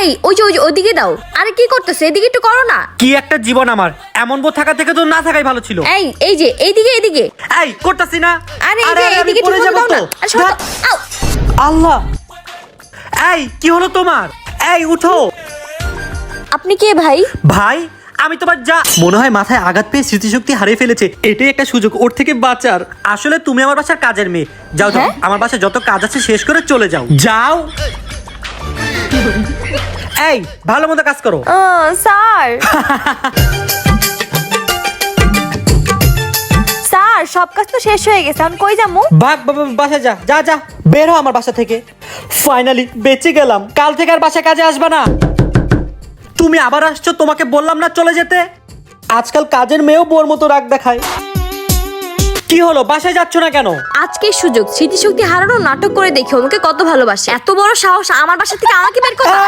এই ওই যে ওই যে ওইদিকে দাও। আরে কি করতেছে? এদিকে একটু করো না। কি একটা জীবন আমার। এমন বউ থাকা থেকে তো না থাকাই ভালো ছিল। এই এই যে এইদিকে এইদিকে। এই করতাছি না। আরে এই যে এইদিকে একটু দাও না। তো। আরে সরে ধ্যাৎ, আউ! আল্লাহ। এই কি হলো তোমার? এই উঠো। আপনি কে ভাই? ভাই আমি তোমার যা মনে হয় মাথায় আঘাত পেয়ে স্মৃতিশক্তি হারিয়ে ফেলেছে। এটাই একটা সুযোগ ওর থেকে বাঁচার। আসলে তুমি আমার বাসার কাজের মেয়ে। যাও যাও হ্যাঁ? আমার বাসায় যত কাজ আছে শেষ করে চলে যাও। যাও। এই ভালো মতো কাজ করো। স্যার। স্যার সব কাজ তো শেষ হয়ে গেছে আমি কই যাব? ভাগ বাসা যা যা যা বের হ আমার বাসা থেকে। ফাইনালি বেঁচে গেলাম। কাল থেকে আর বাসায় কাজে আসবে না। তুমি আবার আসছো তোমাকে বললাম না চলে যেতে। আজকাল কাজের মেয়েও বোর মতো রাগ দেখায়। কি হলো? বাসায় যাচ্ছ না কেন? আজকে সুযোগ। স্মৃতিশক্তি হারানো নাটক করে দেখি ওকে কত ভালোবাসে। এত বড় সাহস আমার বাসা থেকে আমাকে বের করা!